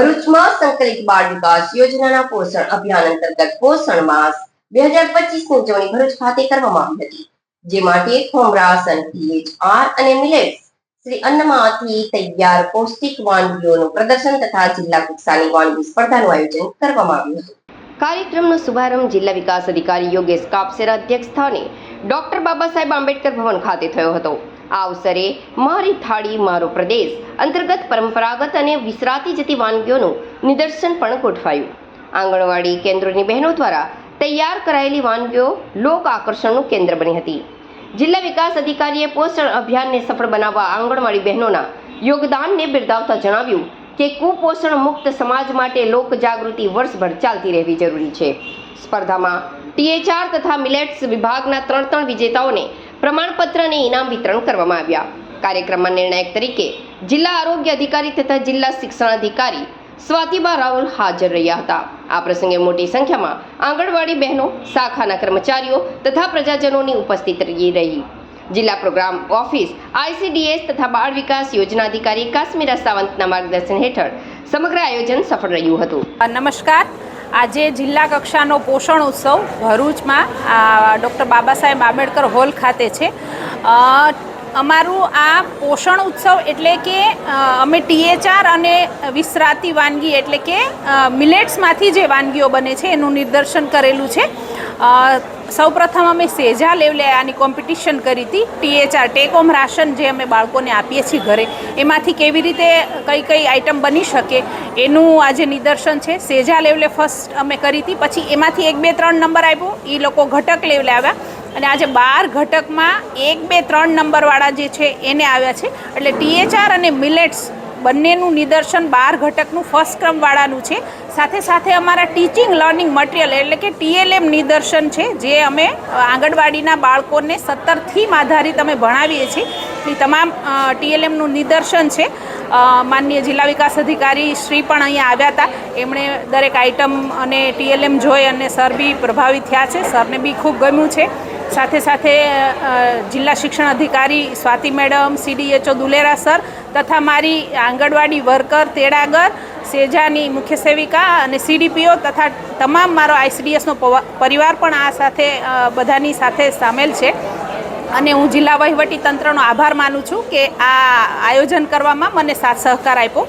ભરૂચમાં સંકલિત બાળ વિકાસ યોજનાના પોષણ અભિયાન અંતર્ગત પોષણ માસ બે હજાર પચીસની ઉજવણી ભરૂચ ખાતે કરવામાં આવી હતી. જે માટે હોમ રાશન પીએચઆર અને મિલેટ્સ શ્રી અન્નમાંથી તૈયાર પૌષ્ટિક વાનગીઓનું પ્રદર્શન તથા જિલ્લા કક્ષાની વાનગી સ્પર્ધાનું આયોજન કરવામાં આવ્યું હતું. કાર્યક્રમનો શુભારંભ જિલ્લા વિકાસ અધિકારી યોગેશ કાપસેરા અધ્યક્ષ સ્થાને ડોક્ટર બાબા સાહેબ આંબેડકર ભવન ખાતે થયો હતો. આ અવસરે મારી થાળી મારો પ્રદેશ અંતર્ગત પરંપરાગત અને વિસરાતી જતી વાનગીઓનું નિદર્શન પણ ગોઠવાયું. આંગણવાડી કેન્દ્રોની બહેનો દ્વારા તૈયાર કરાયેલી વાનગીઓ લોક આકર્ષણનું કેન્દ્ર બની હતી. જિલ્લા વિકાસ અધિકારીએ પોષણ અભિયાનને સફળ બનાવવા આંગણવાડી બહેનોના યોગદાનને બિરદાવતા જણાવ્યું કે કુપોષણ મુક્ત સમાજ માટે લોક જાગૃતિ વર્ષભર ચાલતી રહેવી જરૂરી છે. સ્પર્ધામાં ટીએચઆર તથા મિલેટ્સ વિભાગના ત્રણ ત્રણ વિજેતાઓને પ્રમાણપત્ર અને ઇનામ વિતરણ કરવામાં આવ્યા. કાર્યક્રમમાં નિર્ણાયક તરીકે જિલ્લા આરોગ્ય અધિકારી તથા જિલ્લા શિક્ષણ અધિકારી સ્વાતિબા રાહુલ હાજર રહ્યા હતા. આ પ્રસંગે મોટી સંખ્યામાં આંગણવાડી બહેનો, શાખાના કર્મચારીઓ તથા પ્રજાજનોની ઉપસ્થિત રહી. જિલ્લા પ્રોગ્રામ ઓફિસ, આઈસીડીએસ તથા બાળ વિકાસ યોજના અધિકારી કાશ્મીરા સાવંતના માર્ગદર્શન હેઠળ સમગ્ર આયોજન સફળ રહ્યું હતું. નમસ્કાર. આજે જિલ્લા કક્ષાનો પોષણ ઉત્સવ ભરૂચમાં ડૉક્ટર બાબા સાહેબ આંબેડકર હોલ ખાતે છે. અમારું આ પોષણ ઉત્સવ એટલે કે અમે ટીએચઆર અને વિસરાતી વાનગી એટલે કે મિલેટ્સમાંથી જે વાનગીઓ બને છે એનું નિદર્શન કરેલું છે. સૌપ્રથમ અમે સેજા લેવલે આની કોમ્પિટિશન કરી હતી. ટીએચઆર ટેક હોમ રાશન જે અમે બાળકોને આપીએ છીએ ઘરે, એમાંથી કેવી રીતે કઈ કઈ આઈટમ બની શકે, એનું આજે નિદર્શન છે. સેજા લેવલે ફર્સ્ટ અમે કરી હતી, પછી એમાંથી એક બે ત્રણ નંબર આપ્યો, એ લોકો ઘટક લેવલે આવ્યા. અને આજે બાર ઘટકમાં એક બે ત્રણ નંબરવાળા જે છે, એને આવ્યા છે. એટલે ટીએચઆર અને મિલેટ્સ બંનેનું નિદર્શન બાર ઘટકનું ફર્સ્ટ ક્રમવાળાનું છે. સાથે સાથે અમારા ટીચિંગ લર્નિંગ મટીરિયલ એટલે કે ટીએલએમ નિદર્શન છે, જે અમે આંગણવાડીના બાળકોને સત્તર થીમ આધારિત અમે ભણાવીએ છીએ. એ તમામ ટીએલએમનું નિદર્શન છે. માનનીય જિલ્લા વિકાસ અધિકારી શ્રી પણ અહીંયા આવ્યા હતા. એમણે દરેક આઇટમ અને ટીએલએમ જોઈ અને સર બી પ્રભાવિત થયા છે. સરને બી ખૂબ ગમ્યું છે. સાથે સાથે જિલ્લા શિક્ષણ અધિકારી Swati madam CDHO Dulera sir તથા મારી આંગણવાડી વર્કર તેડાગર, સેજાની મુખ્ય સેવિકા અને સીડીપીઓ તથા તમામ મારો આઈસીડીએસનો પરિવાર પણ આ સાથે બધાની સાથે સામેલ છે. અને હું જિલ્લા વહીવટી તંત્રનો આભાર માનું છું કે આ આયોજન કરવામાં મને સાથ સહકાર આપ્યો.